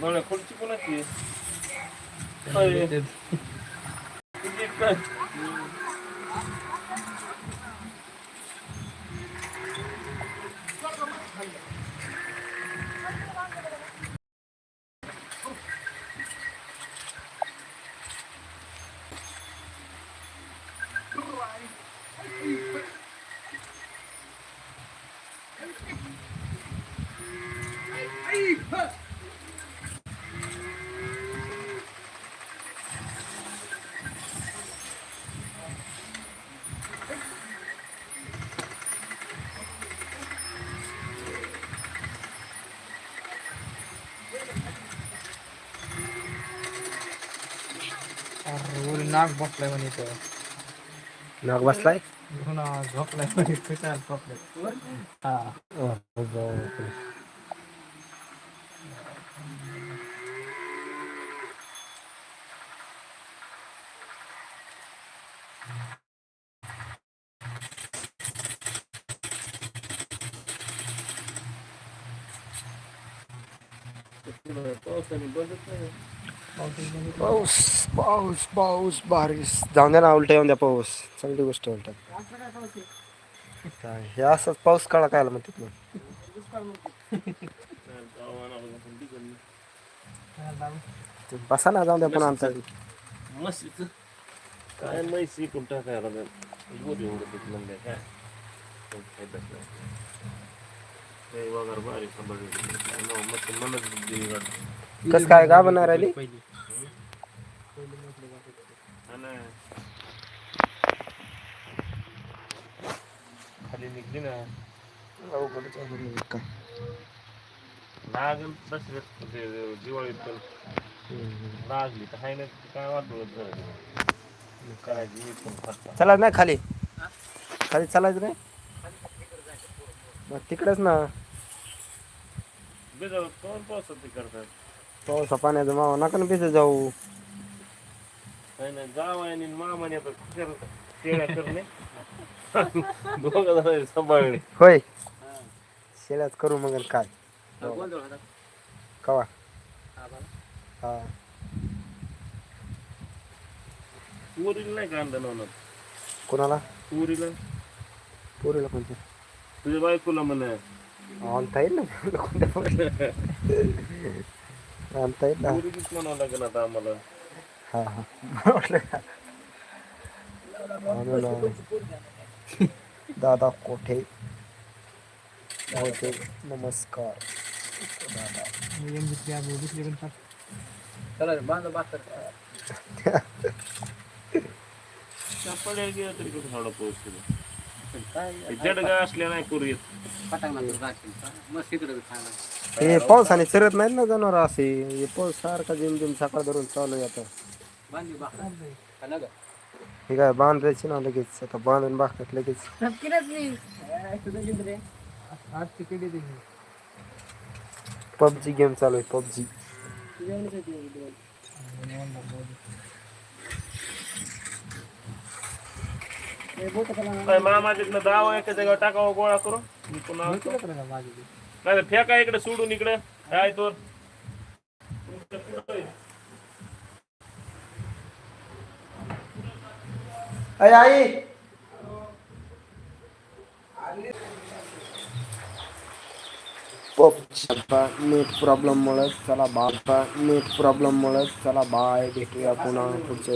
डोळ्या खुर्ची कोणाची अरे. किती काय? अरे वर नाक बसलाय म्हणे इथं नाग बसलाय हो ना झोपलाय म्हणे कशाला झोपलाय हा हो, बापरे. पावसाने बघत नाही पाऊस पाऊस पाऊस बारीस जाऊन द्या ना उलट येऊन द्या पाऊस. चांगली गोष्ट उलट. काय, हे असंच पाऊस काळा काय म्हणतात ना बसा ना जाऊन द्या पण आमचा मस्त काय माहिती कुठं टाकायला काय? वाटते. कसं काय गा बनणार ना. खाली निघली ना. लागल दसऱ्यात म्हणजे दिवाळीत पण. लागली तर हाय ना काय झालं करायची. चला नाही खाली. खाली चालायचं नाही? मग तिकडेच ना. कोण पावसात करतात? पावसा पाण्याचा मावा नका ना भिजत जाऊ नाही नाही जावं आणि मामाने आता कर शेळ्या करणे दोघं जण सांभाळणे होय शेळ्याच करू मग काय कवा हा पुरीला नाही का कोणाला पुरीला पोरीला कोणत्या तुझ्या बायकोला म्हणा आणता येईल ना कोणत्या पोरीला? आणता येईल ना म्हणावं लागेल आता आम्हाला. हा हा. म्हटलं का? आणू ना. दादा कोठे? कोठे नमस्कार. दादा. दुसरी आम्ही दुसरी पण टाक. चपड्या गेला तरी कुठे थोडा पाऊस केला जडगा असल्या नाही करू येत हे पावसाने चिरत नाहीत ना जनावर असे. हे पाऊस सारखा जिम जिम सकाळ धरून चालू आहे आता. हे काय बांधायची ना लगेच. आता बांधून बघतात लगेच. पबजी गेम चालू आहे पबजी. काय मामा तिकडं दावा एका जागा टाकावं गोळा करून. पुन्हा नाही फेका इकडे सोडून इकडे. काय तो? आई. नेट प्रॉब्लेम मुळे चला बाय नेट प्रॉब्लेम मुळे चला बाय भेटूया पुन्हा पुढच्या